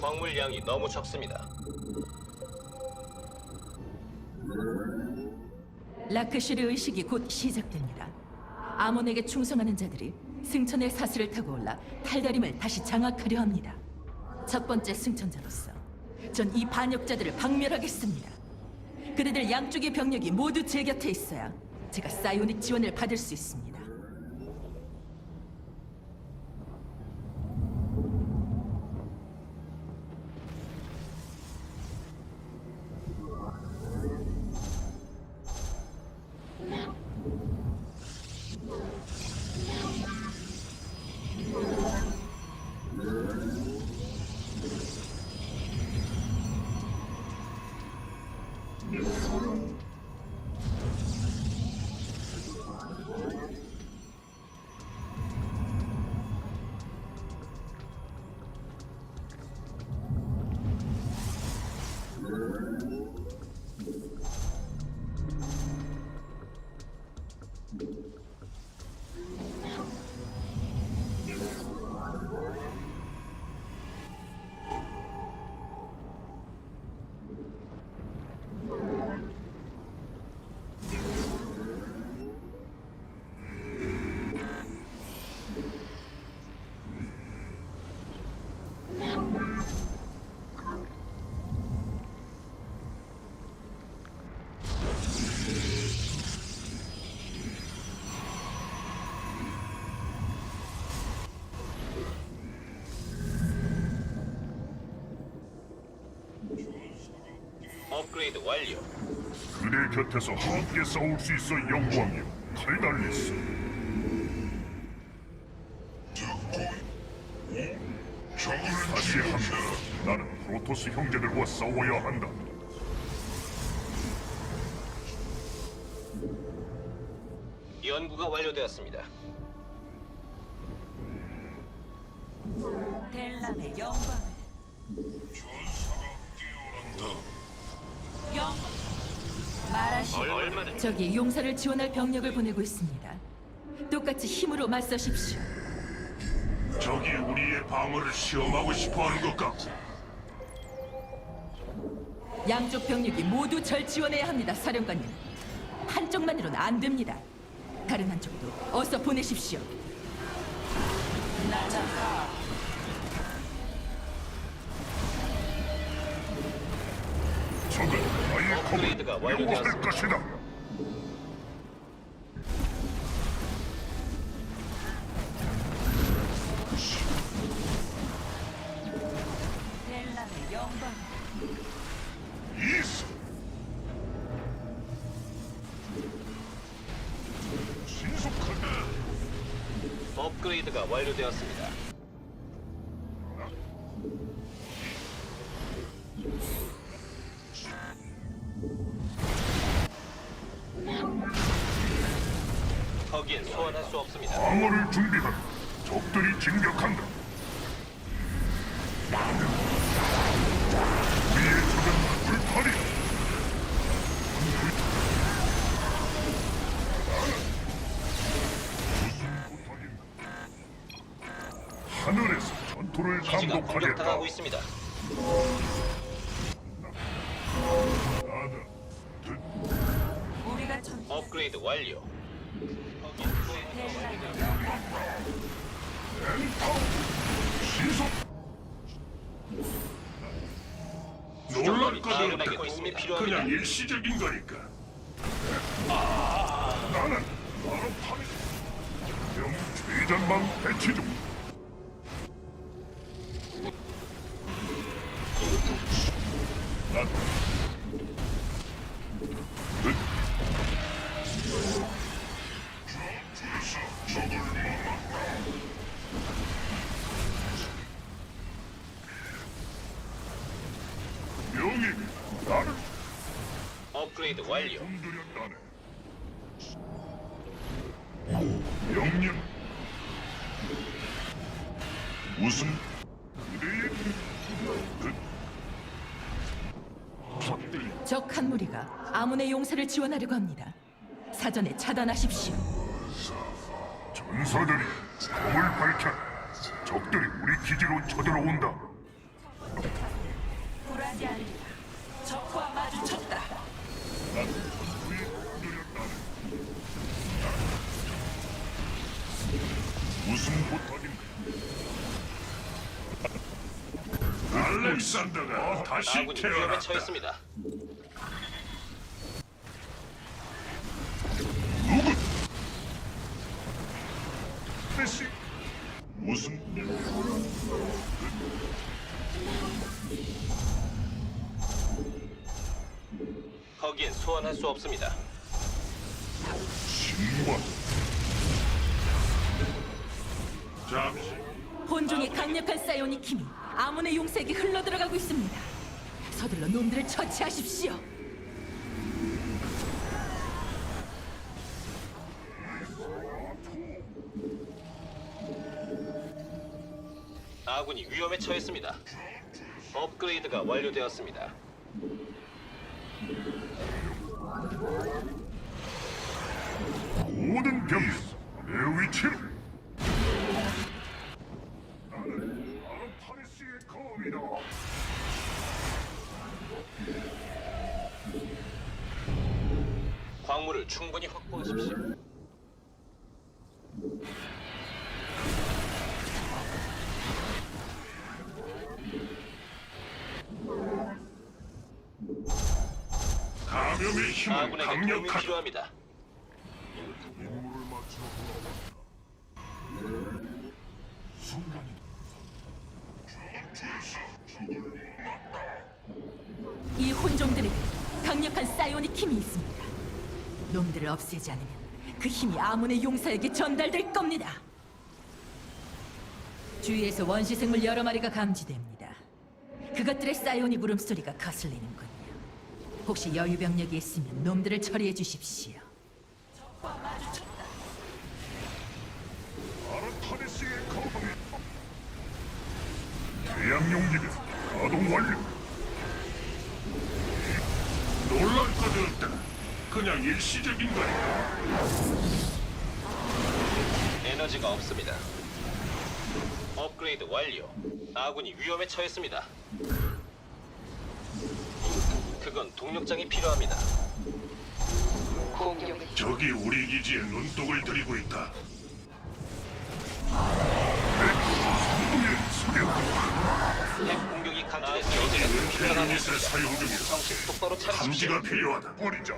광물량이 너무 적습니다. 라크슈르 의식이 곧 시작됩니다. 아몬에게 충성하는 자들이 승천의 사슬을 타고 올라 탈다림을 다시 장악하려 합니다. 첫 번째 승천자로서 전 이 반역자들을 박멸하겠습니다. 그들들 양쪽의 병력이 모두 제 곁에 있어야 제가 사이오닉 지원을 받을 수 있습니다. 업그레이드 완료. 그대 곁에서 함께 싸울 수 있어 영광이요 칼달리스. 다시 한다. 나는 프로토스 형제들과 싸워야 한다. 연구가 완료되었습니다. 델람의 영광을. 영광 말하시 얼마나 저기 용사를 지원할 병력을 보내고 있습니다. 똑같이 힘으로 맞서십시오. 적이 우리의 방어를 시험하고 싶어하는 것 같고 양쪽 병력이 모두 절 지원해야 합니다, 사령관님. 한쪽만으로는 안 됩니다. 다른 한쪽도 어서 보내십시오. 적은 나의 업그레이드가 검을 완료되었습니다. 명호할 것이다 델람의 영광. 이스 신속하다 업그레이드가 완료되었습니다. 기지가 공격당하고 있습니다. 우리가 전 업그레이드 완료. 놀랄 것은 도움이 필요합니다. 그냥 일시적인 거니까 아, 나는 바로 파리 명 최전방 배치 중 업그레이드 완료. 공들였다네 명령 무슨 그대의 그 적들이 적한 무리가 아몬의 용사를 지원하려고 합니다. 사전에 차단하십시오. 전사들이 검을 밝혀 적들이 우리 기지로 쳐들어온다 굴하지 않는다. 적과 마주쳤다. 무슨 부탁인가? 알렉산더가 다시 아군이 위험에 태어났다. 처했습니다. 거기엔 소환할 수 없습니다. 신관 잠시 혼종의 강력한 사이오닉 힘이 아몬의 용색이 흘러들어가고 있습니다. 서둘러 놈들을 처치하십시오. 아군이 위험에 처했습니다. 업그레이드가 완료되었습니다. 모든 병이 내 위치를 나는 아르타니스의 검이다. 광물을 충분히 확보하십시오. 감염의 힘은 아군에게 도움이 강력하다. 필요합니다. 임무를 마쳐 순간이 이 혼종들에게 강력한 사이오닉 힘이 있습니다. 놈들을 없애지 않으면 그 힘이 아몬의 용사에게 전달될 겁니다. 주위에서 원시 생물 여러 마리가 감지됩니다. 그것들의 사이오닉 울음소리가 거슬리는군요. 혹시 여유 병력이 있으면 놈들을 처리해 주십시오. 아르타니스의 검이 대양 용기는 가동 완료. 놀랄 없다. 그냥 일시적인 거니까. 에너지가 없습니다. 업그레이드 완료. 아군이 위험에 처했습니다. 그건 동력장이 필요합니다. 적이 우리 기지에 눈독을 들이고 있다. 핵 공격이 감지됐습니다. 필요합니다. 유닛을 사용 중이다. 정신 똑바로 차리십시오. 감지가 필요하다. 버리자.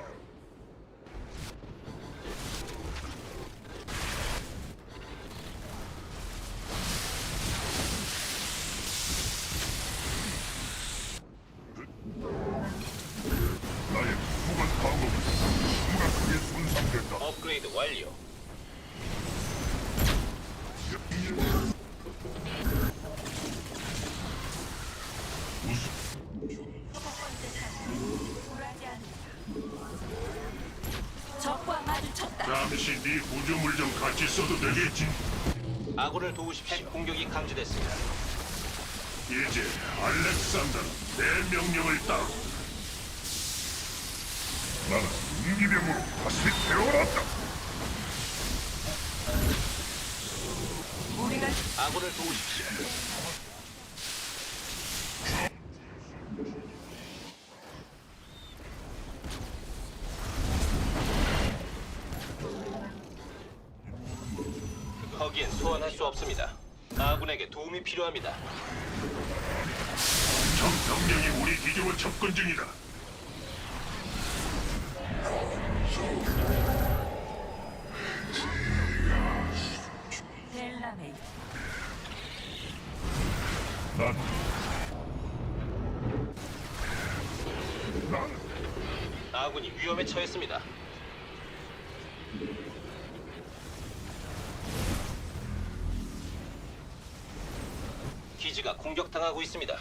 손상됐다. 업그레이드 완료. 적과 마주쳤다. 잠시 네 구조물 좀 같이 써도 되겠지? 아군을 도우십시오. 핵 공격이 감지됐습니다. 이제 알렉산더는 내 명령을 따르. 나는 인기병으로 다시 태어났다. 우리가 아군을 도우십시오. 아군이 위험에 처했습니다. 기지가 공격당하고 있습니다.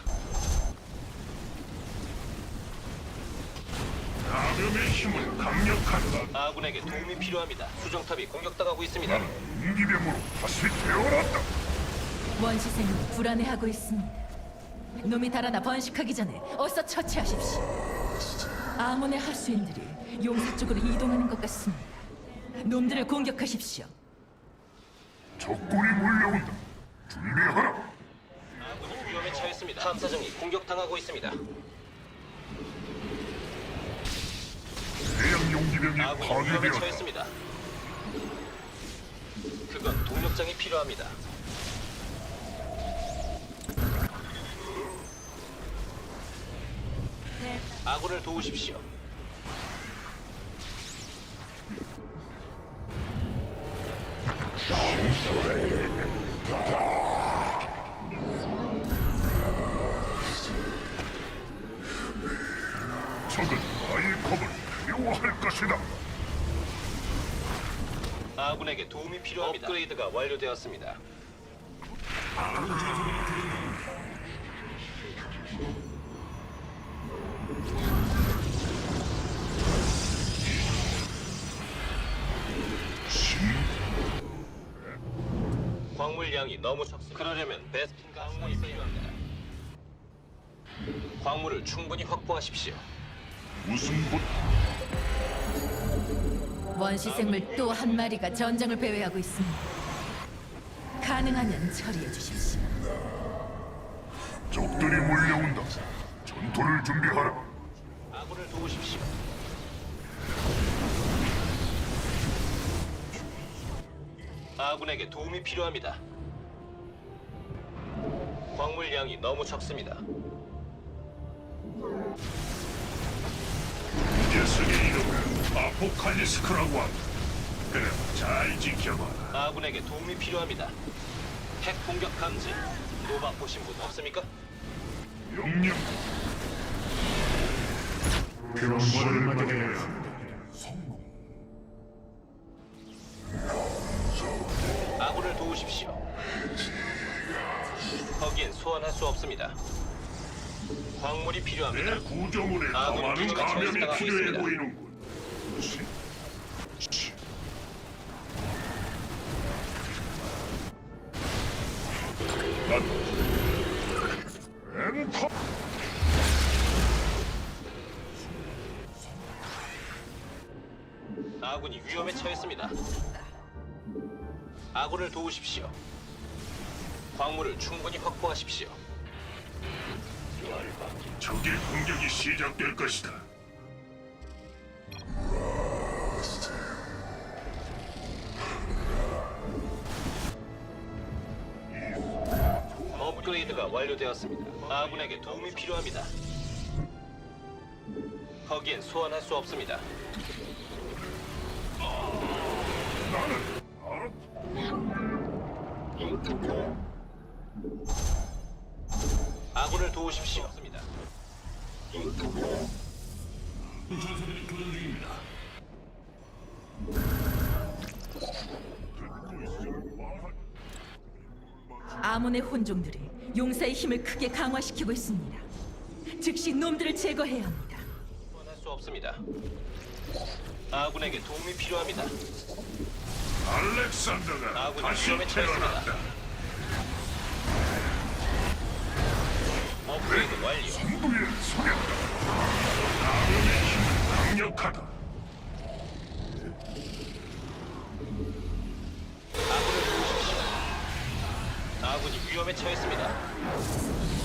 감염의 힘은 강력하다. 아군에게 도움이 필요합니다. 수정탑이 공격당하고 있습니다. 나는 인기병으로 다시 태어났다. 원시 생물이 불안해하고 있습니다. 놈이 달아나 번식하기 전에 어서 처치하십시오. 아몬의 하수인들이 용사 쪽으로 이동하는 것 같습니다. 놈들을 공격하십시오. 적군이 몰려온다. 준비하라. 아군이 위험에 처했습니다. 탐사정이 공격당하고 있습니다. 대양 용기병이 아군이 위에 파괴되었습니다. 그건 동력장이 필요합니다. 아군을 도우십시오. 적은 나의 검을 두려워할 것이다. 아군에게 도움이 필요합니다. 업그레이드가 완료되었습니다. 광물량이 너무 적습니다. 그러려면 베스킨 가스가 있어야 합니다. 광물을 충분히 확보하십시오. 무슨 부... 원시 생물 또 한 마리가 전장을 배회하고 있습니다. 가능하면 처리해 주십시오. 적들이 몰려온다. 전투를 준비하라. 아군을 도우십시오. 아군에게 도움이 필요합니다. 광물량이 너무 적습니다. 이 녀석의 이름은 아포칼리스크라고 한다. 그래, 잘 지켜봐라. 아군에게 도움이 필요합니다. 핵 공격 감지. 노바 보신 분 없습니까? 명령. 표시를 맞이해야 한다. 도우십시오. 거기엔 소환할 수 없습니다. 광물이 필요합니다. 내 구조물에 더 아군 많은 기지가 감염이 전진하고 필요해 있습니다. 보이는군. 치, 치. 난 엔터. 아군이 위험에 처했습니다. 아군을 도우십시오. 광물을 충분히 확보하십시오. 적의 공격이 시작될 것이다. 업그레이드가 완료되었습니다. 아군에게 도움이 필요합니다. 거기엔 소환할 수 없습니다. 나는. 아군을 도우십시오. 아몬의 혼종들이 용사의 힘을 크게 강화시키고 있습니다. 즉시 놈들을 제거해야 합니다. 소환할 수 없습니다. 아군에게 도움이 필요합니다. 알렉산더가 아군이 다시 위험에 처했습니다. 태어났다. 업그레이드 완료. 선두에 서겠다. 감염의 힘은 강력하다. 아군을 도우십시오. 아군이 위험에 처했습니다.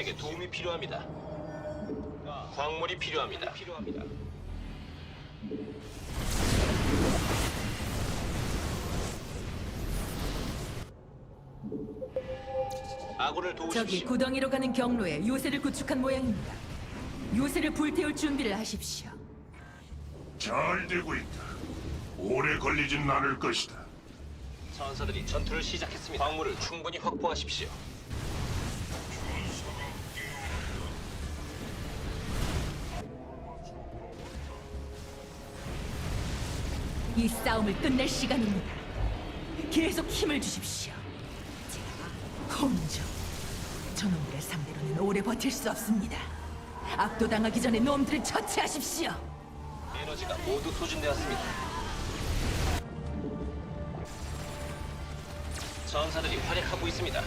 아군에게 도움이 필요합니다. 광물이 필요합니다. 필요합니다. 아군을 저기 도우십시오. 구덩이로 가는 경로에 요새를 구축한 모양입니다. 요새를 불태울 준비를 하십시오. 잘 되고 있다. 오래 걸리진 않을 것이다. 전사들이 전투를 시작했습니다. 광물을 충분히 확보하십시오. 이 싸움을 끝낼 시간입니다. 계속 힘을 주십시오. 제가 혼종. 저놈들의 상대로는 오래 버틸 수 없습니다. 압도당하기 전에 놈들을 처치하십시오. 에너지가 모두 소진되었습니다. 전사들이 활약하고 있습니다.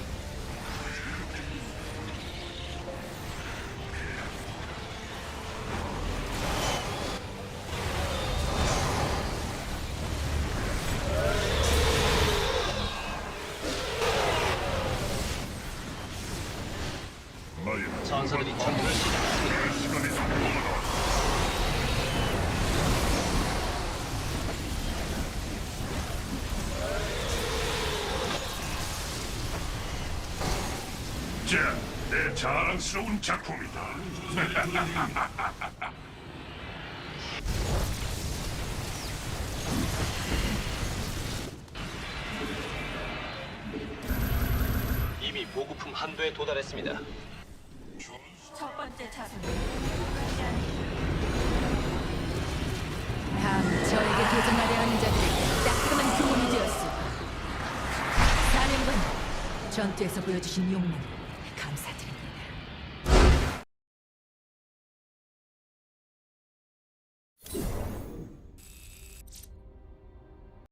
내 시간이 필요하다. 자, 내 자랑스러운 작품이다. 이미 보급품 한도에 도달했습니다. 첫 번째 차선. 다음 저에게 도전하려 하는 자들에게 따끔한 교훈이 되었을. 사령관, 전투에서 보여주신 용맹